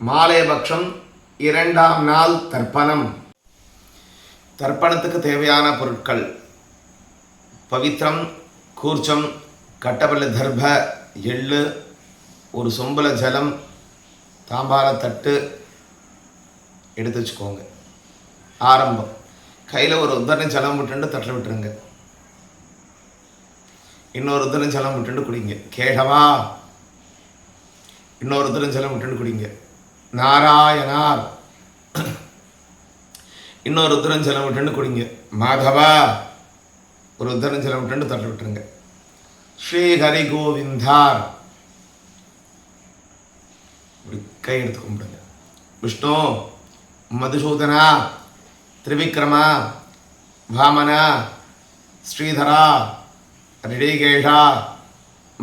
மாலைபக்ஷம் இரண்டாம் நாள் தர்ப்பணம். தர்ப்பணத்துக்கு தேவையான பொருட்கள் பவித்ரம் கூர்ச்சம் கட்டபல்ல தர்ப எள்ளு ஒரு சொம்பல ஜலம் தாம்பால தட்டு எடுத்து வச்சுக்கோங்க. ஆரம்பம். கையில் ஒரு உத்தரணை ஜலம் விட்டுண்டு தட்டில் விட்டுருங்க. இன்னொரு உத்தரம் ஜலம் விட்டுண்டு குடிங்க. கேடவா? இன்னொரு உத்தரம் ஜலம் விட்டுண்டு குடிங்க. நாராயணார். இன்னொரு உத்தரம் ஜலம் விட்டுன்னு குடிங்க. மாதவா ஒரு உத்தரம் ஜலம் விட்டுன்னு தட்டு விட்டுருங்க. ஸ்ரீ ஹரி கோவிந்தார் இப்படி கை எடுத்து கும்பிடுங்க. விஷ்ணு மதுசூதனா திரிவிக்ரமா பாமனா ஸ்ரீதரா ரிடிகேஷா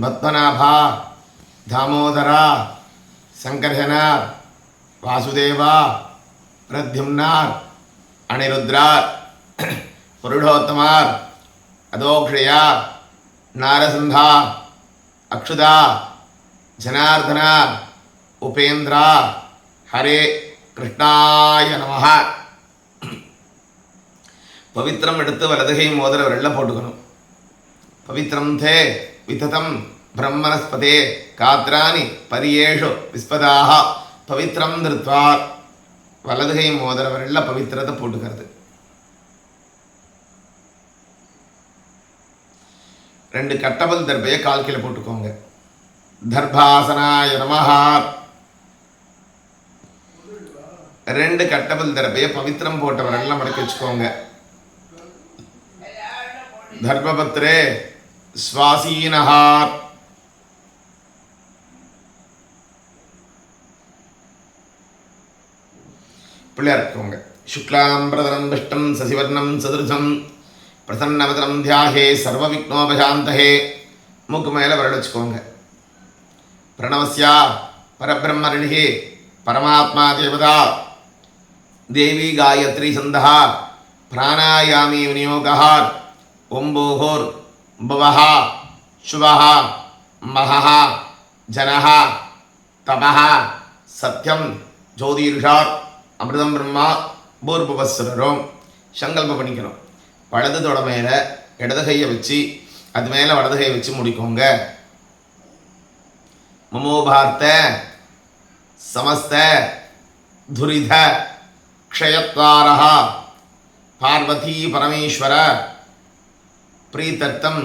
பத்மநாபா தாமோதரா சங்கர்ஷனார் வாசுதேவா பிரத்யும்னார் அனிருத்ரார் புருஷோத்தமார் அதோக்ஷயா நாரசிந்தா அக்ஷுதா ஜனார்தனா உபேந்திரா ஹரே கிருஷ்ணாய நமஹ பவித்திரம் எடுத்து வலதுகை மோதிர வெள்ள போட்டுக்கணும் பவித்திரம் தே விததம் பிரம்மணஸ்பதே காத்ராணி பரியேஷு விஸ்பதாக பவித்திரம் திருத்வா வலதுகை மோதிர பவித்திரத்தை போட்டுக்கிறது. ரெண்டு கட்டபல் தர்பையை கால் கீழே போட்டுக்கோங்க. தர்பாசனாய நமஹா. ரெண்டு கட்டபல் தர்பையை பவித்திரம் போட்ட மடக்கி வச்சுக்கோங்க. தர்மபத்ரே சுவாசீனஹா பிள்ளையார் இருக்கவங்க சுக்லாம்பிரதனம் விஷ்டம் சசிவர்ணம் சதுர்சம் பிரசன்னவதனம் தியாகே சர்வ விக்னோபசாந்தகே மூக்கு மேலே விரல் வச்சுக்கோங்க பிரணவசியா பரபிரம்மரிணிகி பரமாத்மா தேவதா தேவி காயத்ரி சந்தகா பிராணாயாமி விநியோகா ஒம்போகோர் புவஹா சுவஹா மகஹா ஜனஹா தபஹா சத்யம் ஜோதிர்ஷாத் அமிர்தம் பிரம்மா பூர்பவஸ்வரரும் சங்கல்பம் பண்ணிக்கணும் வலது தொட மேலே இடது கையை வச்சு அது மேலே வலது கையை வச்சு முடிக்கோங்க மமோபார்த்த சமஸ்த துரித க்ஷயத்வாரः பார்வதி பரமேஸ்வர प्रीतर्थम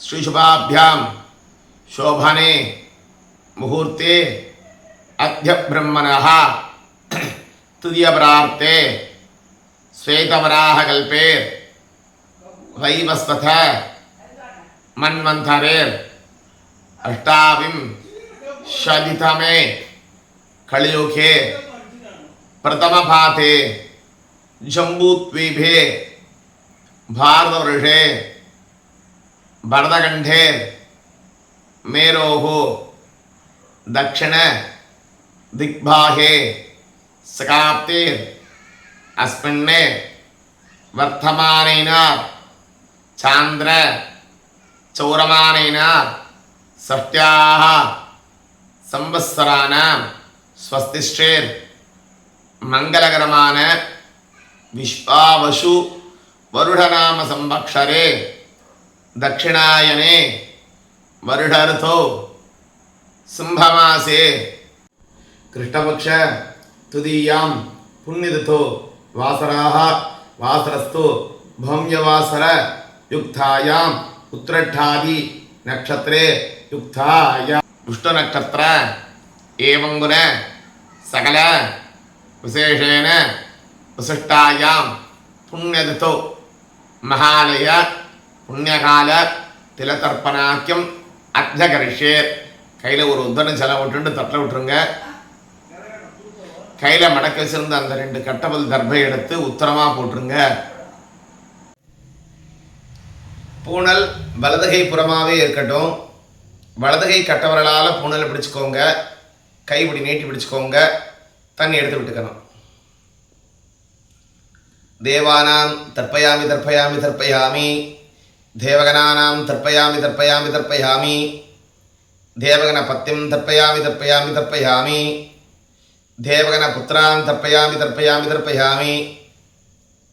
श्रीशुभाभ्याम शोभने मुहूर्ते अद्य ब्रह्मणः तुदीयपरार्थे श्वेतवराहकल्पेर् वैवस्तथ मन्वन्थरेर् अष्टाविंशतितमे कलियुगे प्रथमपाते जम्बूद्वीपे भारतवर्षे भरतखण्डे मेरोः दक्षिणदिग्भागे दिग्भागे सकाप्तिर् अस्मिन् वर्तमानेन चान्द्र चौरमानेन षष्ट्याः संवत्सराणां स्वस्तिश्चेर् मङ्गलकरमान विश्वावसु वरुढनाम संवत्सरे दक्षिणायने वरुढऋतौ सिंहमासे कृष्णपक्ष துதியாம். புண்ணிதோ வாசராக வாசரஸ்து பௌம்யவாசர யுக்தாயாம். உத்திரட்டாதி நட்சத்திரே யுக்தாயா துஷ்ட நட்சத்திர ஏவங்குன சகல விசேஷேன விசிஷ்டாயாம். புண்ணியதோ மகாலய புண்ணியகால திலதர்ப்பணாக்கியம் அர்த்தகரிஷேர் கையில் ஒரு உத்தனை செலவு விட்டுண்டு தட்டில் விட்டுருங்க. கையில் மடக்க சிறந்த அந்த ரெண்டு கட்டபல் தர்பை எடுத்து உத்தரமாக போட்டுருங்க. பூனல் வலதுகை புறமாகவே இருக்கட்டும். வலதுகை கட்டவர்களால் பூனலை பிடிச்சிக்கோங்க. கை இப்படி நீட்டி பிடிச்சிக்கோங்க. தண்ணி எடுத்து விட்டுக்கணும். தேவானாம் தர்ப்பயாமி தர்ப்பயாமி தர்ப்பயாமி தேவகனானாம் தர்ப்பயாமி தர்ப்பயாமி தர்ப்பயாமி தேவகன பத்தியம் தர்ப்பயாமி தர்ப்பயாமி தர்ப்பயாமி தேவகன புத்திரான் தர்ப்பயாமி தர்ப்பயாமி தர்ப்பயாமி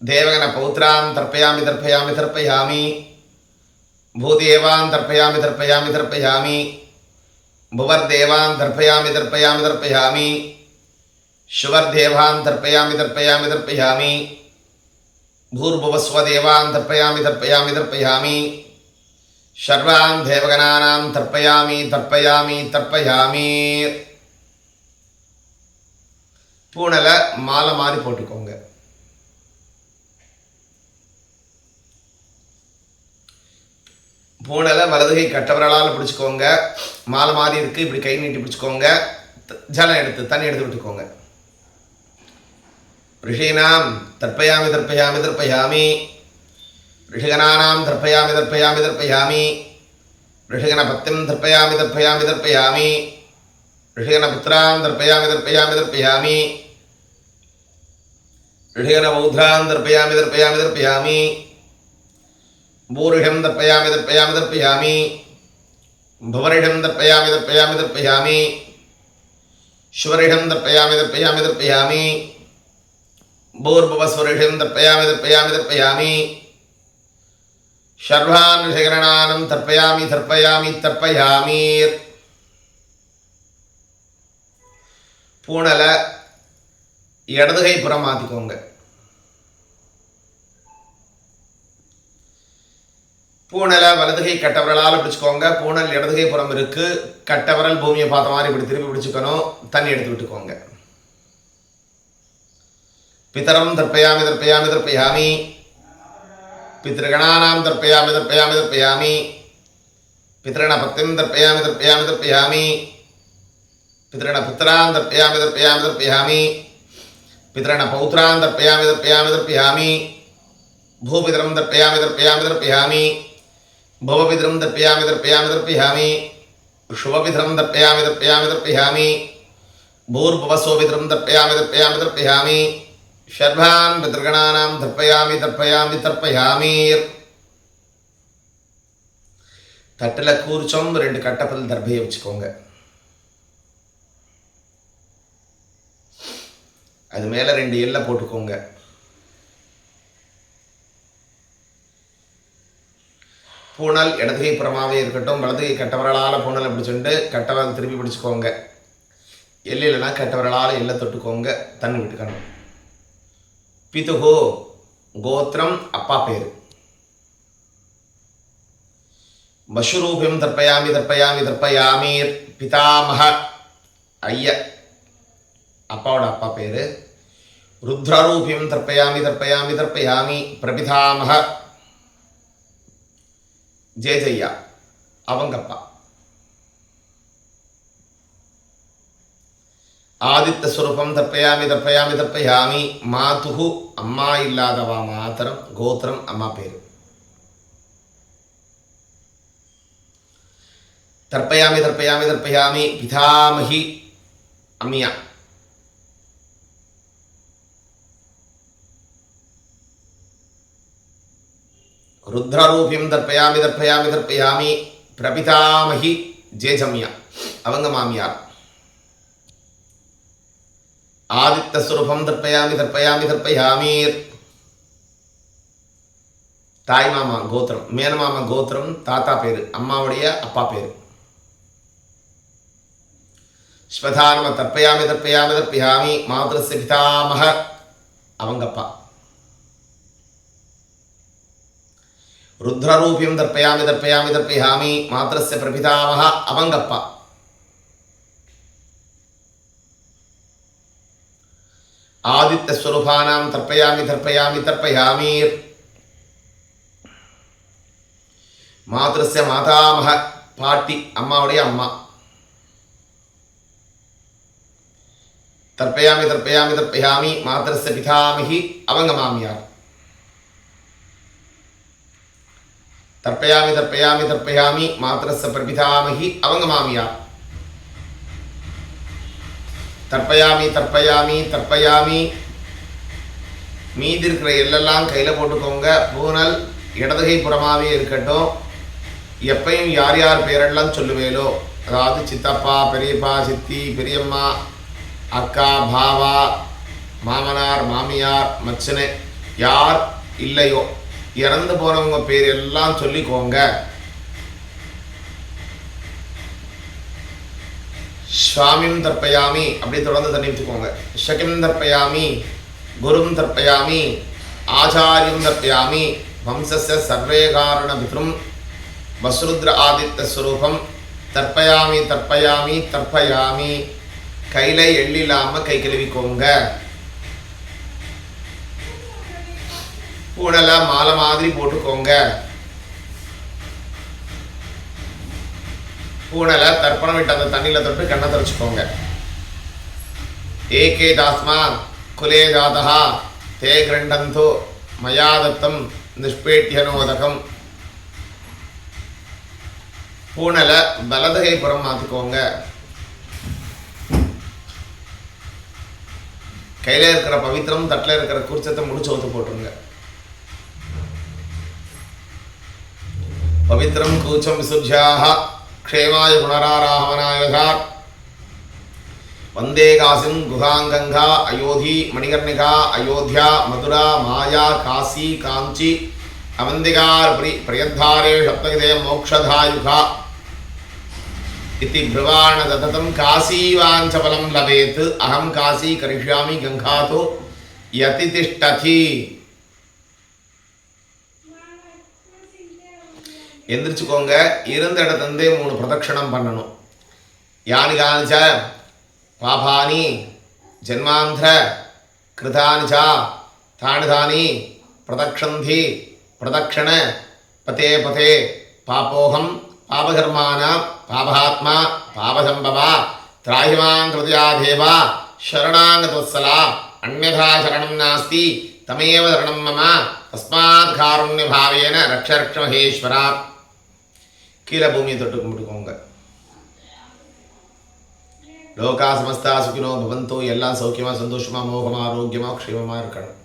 தேவகன பௌத்ரான் தர்ப்பயாமி தர்ப்பயாமி தர்ப்பயாமி பூதேவான் தர்ப்பயாமி தர்ப்பயாமி தர்ப்பயாமி भुवर्देवान् दर्पयामि दर्पयामि दर्पयामि शुवर्देवान् दर्पयामि दर्पयामि दर्पयामि भूर्भुवस्वदेवान् दर्पयामि दर्पयामि दर्पयामि सर्वान् देवगणानां तर्पयामि तर्पयामि तर्पयामि பூனலை மாலை மாதிரி போட்டுக்கோங்க. பூனலை வலதுகை கட்டவரலால் பிடிச்சிக்கோங்க. மாலை மாதிரி இருக்குது இப்படி கை நீட்டி பிடிச்சிக்கோங்க. த- ஜலம் எடுத்து தண்ணி எடுத்து விட்டுக்கோங்க. ரிஷீனாம் தர்ப்பயாமி தர்ப்பயாமி தர்ப்பயாமி. ரிஷிகனானாம் தர்ப்பயாமி தர்ப்பயாமி தர்ப்பயாமி. ரிஷிகனபத்திம் தர்ப்பயாமி தர்ப்பயாமி தர்ப்பயாமி. ரிஷயன புத்திராம் தர்ப்பயாமி தர்ப்பயாமி தர்ப்பயாமி ரிஷயன பௌத்ராம் தர்ப்பயாமி தர்ப்பயாமி தர்ப்பயாமி பூரிஷம் தர்ப்பயாமி தர்ப்பயாமி தர்ப்பயாமி பவரிஷம் தர்ப்பயாமி தர்ப்பயாமி தர்ப்பயாமி ஸ்வரிஷம் தர்ப்பயாமி தர்ப்பயாமி தர்ப்பயாமி பூர்பவஸ்வரிஷம் தர்ப்பயாமி தர்ப்பயாமி தர்ப்பயாமி ஷர்வான் ரிஷகரணானம் தர்ப்பயாமி தர்ப்பயாமி தர்ப்பயாமீர் பூனலை இடதுகை புறம் மாற்றிக்கோங்க பூனலை வலதுகை கட்டவரலால் பிடிச்சிக்கோங்க. பூனல் இடதுகை புறம் இருக்குது கட்டவரல் பூமியை பார்த்த மாதிரி இப்படி திருப்பி பிடிச்சிக்கணும். தண்ணி எடுத்து விட்டுக்கோங்க. பித்தரம் தர்ப்பயாமி தர்ப்பயாமி தர்ப்பயாமி. பித்திருகணானாம் தர்ப்பயாமி தர்ப்பயாமி தர்ப்பயாமி. பித்ரணபத்திம் தர்ப்பயாமி தர்ப்பயாமி தர்ப்பயாமி. பித்ரணபுத்திரான் தர்ப்பயாமி தர்ப்பயாமி தர்ப்பயாமி பித்ரணபௌத்ரான் தர்ப்பயாமி தர்ப்பயாமி தர்ப்பயாமி भूपितरं दर्पयामि दर्पयामि दर्पयामि भवपितरं दर्पयामि दर्पयामि दर्पयामि शुभपितरं दर्पयामि दर्पयामि दर्पयामि भूर्भुवस्वपितरं दर्पयामि दर्पयामि दर्पयामि शर्वान् पितृगणानां दर्पयामि दर्पयामि दर्पयामि தட்டில் கூர்ச்சம் ரெண்டு கட்டப்பல் தர்பையை வச்சுக்கோங்க அது மேலே ரெண்டு எல்லை போட்டுக்கோங்க. பூனல் இடதுகை புறமாவே இருக்கட்டும் வலதுகை கட்டவரலால் அப்படி சொல்லிட்டு கட்டவரல் திருப்பி பிடிச்சுக்கோங்க. எல்லையிலனா கட்டவரலால் எல்லை தொட்டுக்கோங்க. தண்ணி விட்டுக்கணும் பிதுகோ கோத்திரம் அப்பா பேர். பசுரூபியம் தர்ப்பயாமி தர்ப்பயாமி தர்ப்பயாமி பிதாமக ஐய. அப்பாவோட அப்பா பேர். ருத்ரரூபியம் தர்ப்பயாமி தர்ப்பயாமி தர்ப்பயாமி பிரபிதாமக ஜெயஜய்யா அவங்கப்பா ஆதித்த ஸ்வரூபம் தர்ப்பயாமி தர்ப்பயாமி தர்ப்பயாமி மாதுகு அம்மா இல்லாதவா மாத்திரம் கோத்திரம் அம்மா பேரு தர்ப்பயாமி தர்ப்பயாமி தர்ப்பயாமி பிதாமகி அம்மியா ருத்ரரூபியம் தர்ப்பயாமி தர்ப்பயாமி தர்ப்பயாமி பிரபிதாமகி ஜேஜம்யா. அவங்க மாமியார். ஆதித்த சுரூபம் தர்ப்பயாமி தர்ப்பயாமி தர்ப்பயாமி தாய் மாமா கோத்திரம் மேனமாமா கோத்திரம் தாத்தா பேர் அம்மாவுடைய அப்பா பேர். ஸ்வதானம தர்ப்பயாமி தர்ப்பயாமி தர்ப்பயாமி மாதுரஸ்ய பிதாமக அவங்கப்பா. ருத்ரரூபியம் தர்ப்பயாமி தர்ப்பயாமி தர்ப்பயாமி மாத்திரஸ்ய பிரபிதாமக அவங்கப்பா ஆதித்யஸ்வரூபானாம் தர்ப்பயாமி தர்ப்பயாமி தர்ப்பயாமி மாத்திரஸ்ய மாதாமக பாட்டி அம்மாவுடைய அம்மா தர்ப்பயாமி தர்ப்பயாமி தர்ப்பயாமி மாத்திரஸ்ய பிதாமிகி அவங்க மாமியார் தர்ப்பயாமி தர்ப்பயாமி தர்ப்பயாமி மாத்திரச பிரபிதாமகி அவங்க மாமியா தர்ப்பயாமி தர்ப்பயாமி தர்ப்பயாமி. மீதி இருக்கிற எல்லெல்லாம் கையில் போட்டுக்கோங்க. பூனல் இடதுகை புறமாவே இருக்கட்டும். எப்பையும் யார் யார் பேரெல்லாம் சொல்லுவேலோ? அதாவது சித்தப்பா பெரியப்பா சித்தி பெரியம்மா அக்கா பாவா மாமனார் மாமியார் மச்சனே யார் இல்லையோ? இறந்து போனவங்க பேர் எல்லாம் சொல்லிக்கோங்க. சுவாமிம் தர்ப்பயாமி அப்படி தொடர்ந்து தண்ணி வச்சுக்கோங்க ஷகிம் தர்ப்பயாமி குரும் தர்ப்பயாமி ஆச்சாரியம் தர்ப்பயாமி வம்சஸ்ய சர்வே காரண பித்ரும் வசுருத்ர ஆதித்த ஸ்வரூபம் தர்ப்பயாமி தர்ப்பயாமி தர்ப்பயாமி. கையில் எள்ளில்லாமல் கை கழுவிக்கோங்க. பூனலை மாலை மாதிரி போட்டுக்கோங்க. பூனலை தர்ப்பணம் விட்டு அந்த தண்ணியில் தொட்டு கண்ணை தொடச்சிக்கோங்க. ஏகே தாஸ்மா குலே ஜாதா தே கிரண்டந்தோ மயாதத்தம் நிஷ்பேட்டியனோதகம் பூனலை வலதுகை புறம் மாற்றிக்கோங்க கையில் இருக்கிற பவித்திரம் தட்டில் இருக்கிற குறிச்சத்தை முடிச்சு வந்து போட்டுருங்க. पवित्रं कूचं विसुज्याः क्षेमाय पुनराराहवनायधा वंदे काशीं गुहाङ्गङ्गा अयोधी, मणिकर्णिका, अयोध्या मधुरा माया, काशी, काञ्ची अवन्दिकार्परि प्रयद्धारे सप्तगिते मोक्षधायुगा इति ब्रुवाणदततं काशीवाञ्चफलं लभेत्। अहं काशी करिष्यामि गङ्गा तु यतितिष्ठति। எந்திரிச்சுக்கோங்க. இருந்த இடத்துலேருந்தே மூணு பிரதட்சணம் பண்ணணும். யானி காணிச்ச பாபானி ஜென்மாந்திர கிருதானிச்சா ச தானி பிரதக்ஷந்தி பிரதக்ஷண பதே பதே பாப்போகம் பாபகர்மான பாபாத்மா பாபசம்பவா திராகிமாங் கிருதயா தேவா சரணாங்கதவத்சலா அந்யதா சரணம் நாஸ்தி தமேவ சரணம் மம தஸ்மாத் காருண்யபாவேன ரக்ஷ ரக்ஷ மகேஸ்வரா கீழே பூமியை தொட்டு கும்பிட்டுக்கோங்க. லோகா சமஸ்தா சுகினோ பவந்தோ எல்லாம் சௌக்கியமாக சந்தோஷமா மோகமா ஆரோக்கியமா க்ஷேமமாக இருக்கணும்.